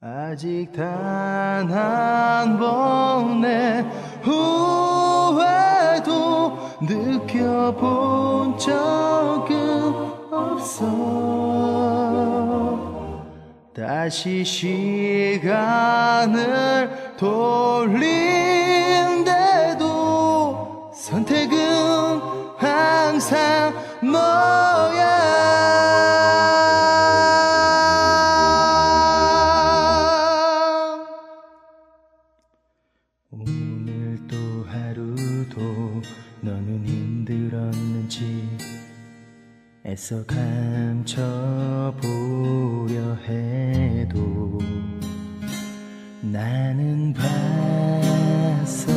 아직 단 한 번의 후회도 느껴본 적은 없어. 다시 시간을 돌린대도 선택은 항상 너야 너는 힘들었는지 애써 감춰보려 해도 나는 봤어.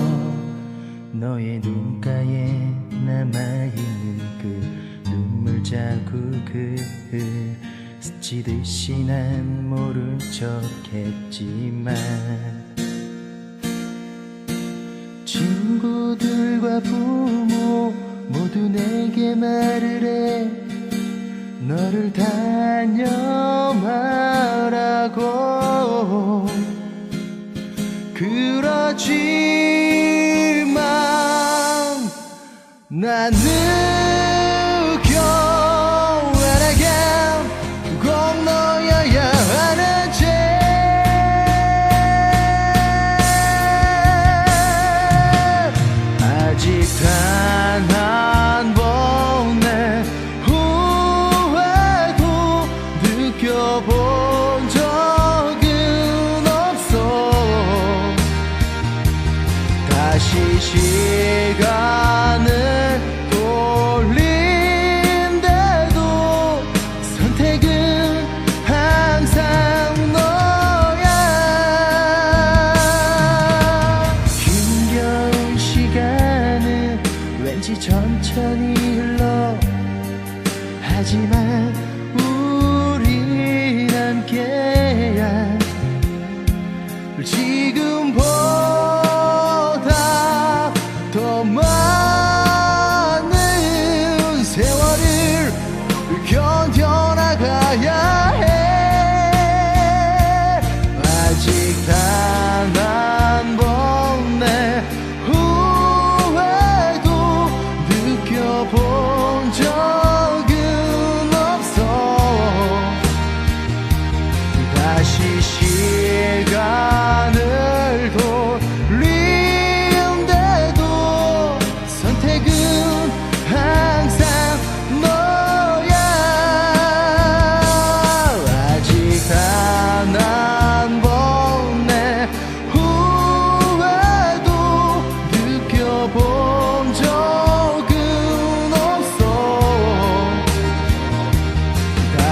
너의 눈가에 남아있는 그 눈물 자국을 스치듯이 난 모른 척 했지만 부모 모두 내게 말을 해. 너를 단념하라고 그렇지만 난느 아직 단 한 번의 후회도 느껴본 적은 없어. 다시 시간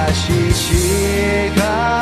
다시 시간.